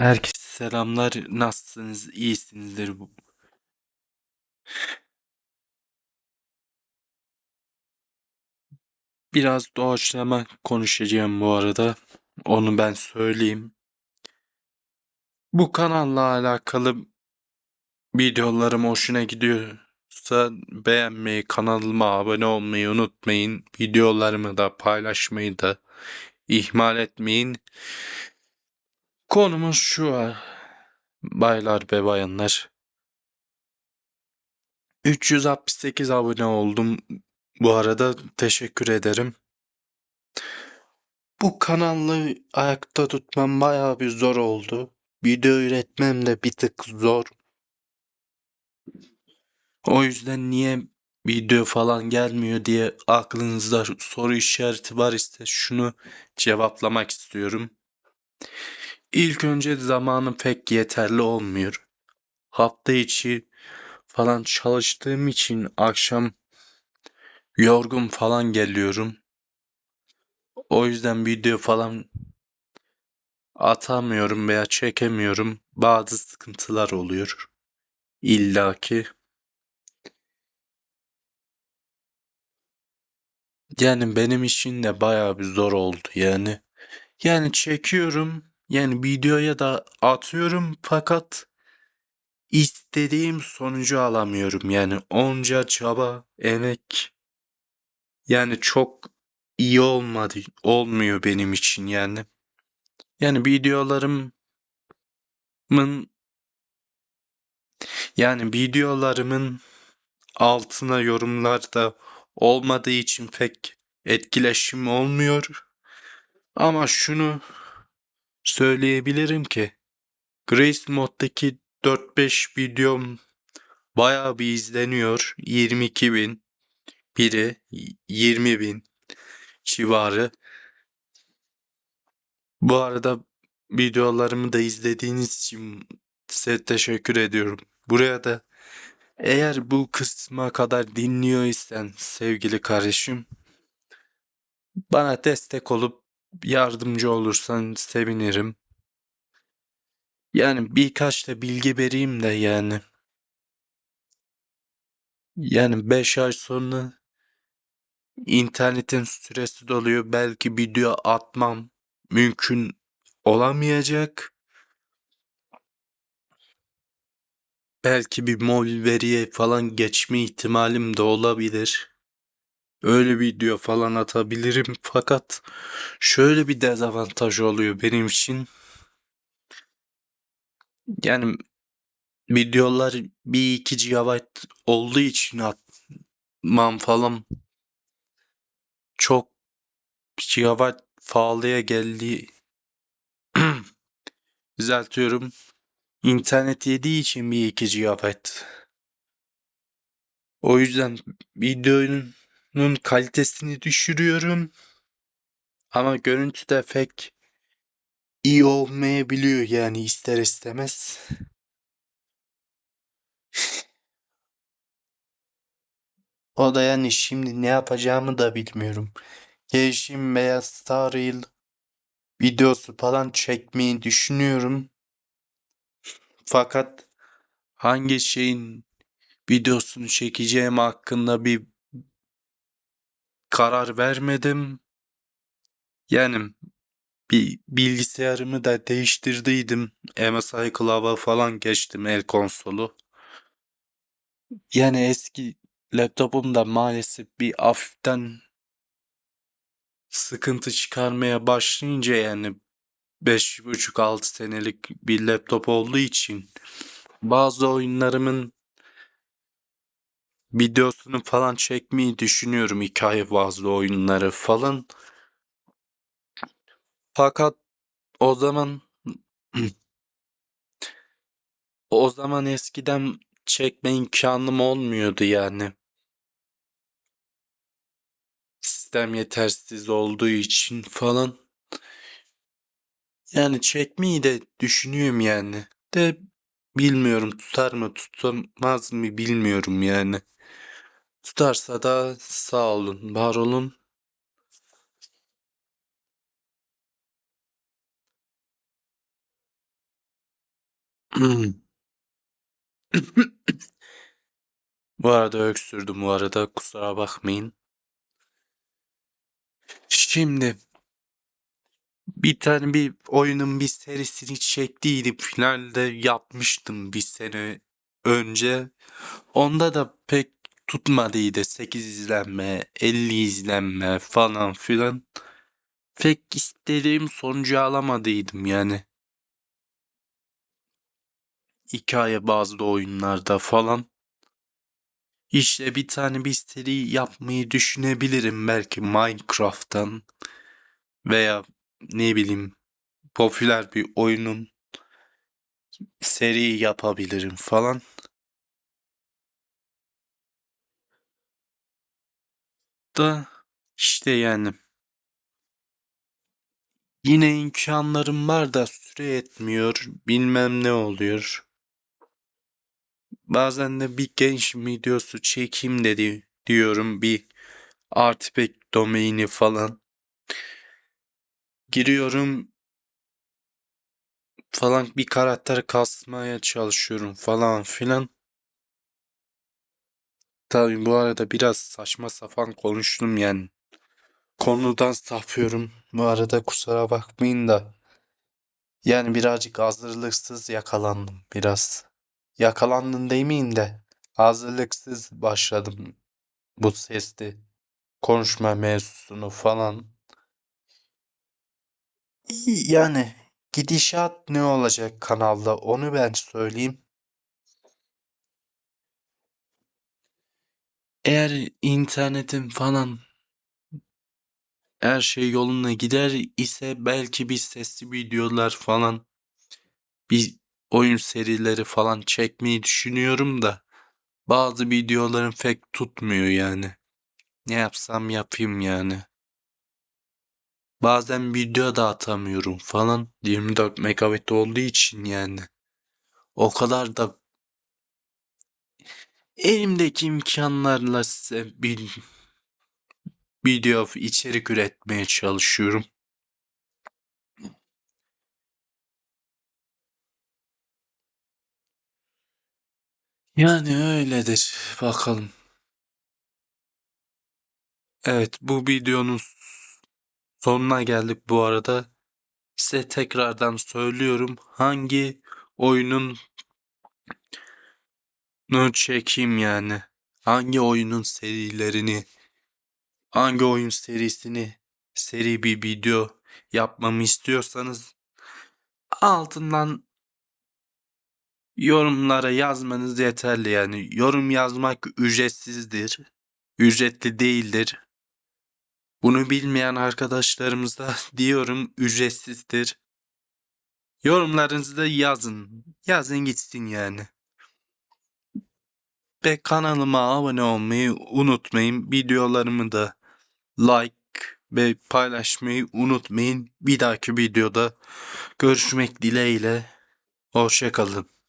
Herkese selamlar. Nasılsınız? İyisinizdir bu. Biraz doğaçlama konuşacağım bu arada. Onu ben söyleyeyim. Bu kanalla alakalı videolarım hoşuna gidiyorsa beğenmeyi, kanalıma abone olmayı unutmayın. Videolarımı da paylaşmayı da ihmal etmeyin. Konumuz şu baylar ve bayanlar. 368 abone oldum. Bu arada teşekkür ederim. Bu kanalı ayakta tutmam bayağı bir zor oldu. Video üretmem de bir tık zor. O yüzden niye video falan gelmiyor diye aklınızda soru işareti var ise şunu cevaplamak istiyorum. İlk önce zamanım pek yeterli olmuyor. Hafta içi falan çalıştığım için akşam yorgun falan geliyorum. O yüzden video falan atamıyorum veya çekemiyorum. Bazı sıkıntılar oluyor. İlla ki. Yani benim için de bayağı bir zor oldu yani. Yani çekiyorum. Yani videoya da atıyorum fakat istediğim sonucu alamıyorum. Yani onca çaba, emek yani çok iyi olmadı. Olmuyor benim için yani. Yani videolarımın yani videolarımın altına yorumlar da olmadığı için pek etkileşim olmuyor. Ama şunu söyleyebilirim ki Grace Mode'daki 4-5 videom bayağı bir izleniyor. 22 bin, biri 20 bin civarı. Bu arada videolarımı da izlediğiniz için size teşekkür ediyorum. Buraya da eğer bu kısma kadar dinliyorsan sevgili kardeşim bana destek olup yardımcı olursan sevinirim. Yani birkaç da bilgi vereyim de yani. Yani 5 ay sonra internetin süresi doluyor. Belki video atmam mümkün olamayacak. Belki bir mol veriye falan geçme ihtimalim de olabilir. Öyle video falan atabilirim fakat şöyle bir dezavantaj oluyor benim için. Yani videolar bir iki GB olduğu için atmam falan çok GB pahalıya geldi. Düzeltiyorum. İnternet yediği için bir iki GB. O yüzden videonun kalitesini düşürüyorum. Ama görüntü de pek iyi olmayabiliyor yani ister istemez. O da yani şimdi ne yapacağımı da bilmiyorum. Gelişim veya Star Reel videosu falan çekmeyi düşünüyorum. Fakat hangi şeyin videosunu çekeceğim hakkında bir karar vermedim. Yani bir bilgisayarımı da değiştirdiydim. MSI Club'a falan geçtim el konsolu. Yani eski laptopumda maalesef bir hafiften sıkıntı çıkarmaya başlayınca yani 5,5-6 senelik bir laptop olduğu için bazı oyunlarımın videosunu falan çekmeyi düşünüyorum hikaye bazlı oyunları falan. Fakat o zaman o zaman eskiden çekme imkanım olmuyordu yani. Sistem yetersiz olduğu için falan. Yani çekmeyi de düşünüyorum yani. De bilmiyorum tutar mı tutamaz mı bilmiyorum yani. Tutarsa da sağ olun, var olun. Bu arada öksürdüm bu arada kusura bakmayın. Şimdi bir tane bir oyunun bir serisini çektiydim. Finalde yapmıştım bir sene önce. Onda da pek tutmadıydı. 8 izlenme, 50 izlenme falan filan. Pek istediğim sonucu alamadıydım yani. Hikaye bazlı oyunlarda falan. İşte bir tane bir seri yapmayı düşünebilirim belki Minecraft'tan veya ne bileyim popüler bir oyunun seri yapabilirim falan. Da işte yani yine imkanlarım var da süre yetmiyor bilmem ne oluyor. Bazen de bir genç videosu çekeyim dedi diyorum bir Artback domaini falan. Giriyorum falan bir karakter kasmaya çalışıyorum falan filan. Tabii bu arada biraz saçma sapan konuştum yani. Konudan sapıyorum. Bu arada kusura bakmayın da. Yani birazcık hazırlıksız yakalandım biraz. Yakalandım demeyeyim de hazırlıksız başladım bu sesli konuşma mevzusunu falan. Yani gidişat ne olacak kanalda onu ben söyleyeyim. Eğer internetin falan her şey yoluna gider ise belki bir sesli videolar falan bir oyun serileri falan çekmeyi düşünüyorum da bazı videolarım pek tutmuyor yani. Ne yapsam yapayım yani. Bazen video da atamıyorum falan 24 megabit olduğu için yani. O kadar da elimdeki imkanlarla size bir video içerik üretmeye çalışıyorum. Yani öyledir. Bakalım. Evet bu videonun sonuna geldik bu arada. Size tekrardan söylüyorum. Hangi oyunun nu çekeyim yani. Hangi oyunun serilerini hangi oyun serisini seri bir video yapmamı istiyorsanız altından yorumlara yazmanız yeterli yani. Yorum yazmak ücretsizdir. Ücretli değildir. Bunu bilmeyen arkadaşlarımıza diyorum ücretsizdir. Yorumlarınızı da yazın. Yazın gitsin yani. Ve kanalıma abone olmayı unutmayın. Videolarımı da like ve paylaşmayı unutmayın. Bir dahaki videoda görüşmek dileğiyle. Hoşçakalın.